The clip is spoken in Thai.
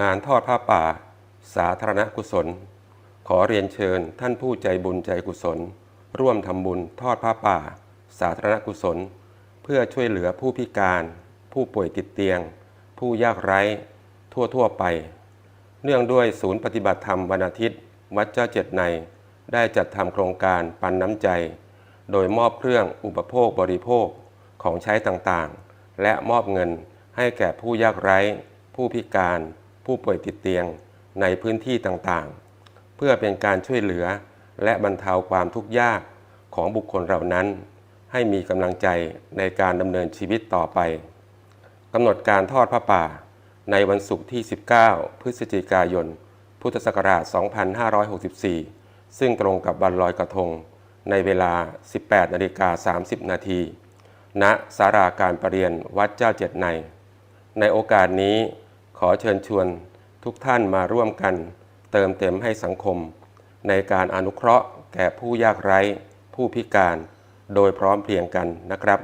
งานทอดผ้าป่า สาธารณกุศล ขอเรียนเชิญท่านผู้ใจบุญใจกุศล ร่วมทำบุญทอดผ้าป่า สาธารณกุศล เพื่อช่วยเหลือผู้พิการ ผู้ป่วยติดเตียง ผู้ยากไร้ ทั่วๆไป เนื่องด้วยศูนย์ปฏิบัติธรรมวันอาทิตย์ วัดเจ้าเจ็ดใน ได้จัดทำโครงการปันน้ำใจ โดยมอบเครื่องอุปโภคบริโภคของใช้ต่างๆ และมอบเงินให้แก่ผู้ยากไร้ ผู้พิการ ผู้ป่วยติดเตียงในพื้นที่ต่างๆ เพื่อเป็นการช่วยเหลือและบรรเทาความทุกข์ยากของบุคคลเหล่านั้น ให้มีกำลังใจในการดำเนินชีวิตต่อไปกำหนดการทอดผ้าป่า ในวันศุกร์ที่ 19 พฤศจิกายน พุทธศักราช 2564 ซึ่งตรงกับวันลอยกระทง ในเวลา 18นาฬิกา30 นาทีณสาราการประเรียนวัดเจ้าเจ็ดใน ในโอกาสนี้ ขอเชิญชวนทุกท่านมาร่วมกัน เติมเต็มให้สังคม ในการอนุเคราะห์แก่ผู้ยากไร้ ผู้พิการ โดยพร้อมเพรียงกันนะครับ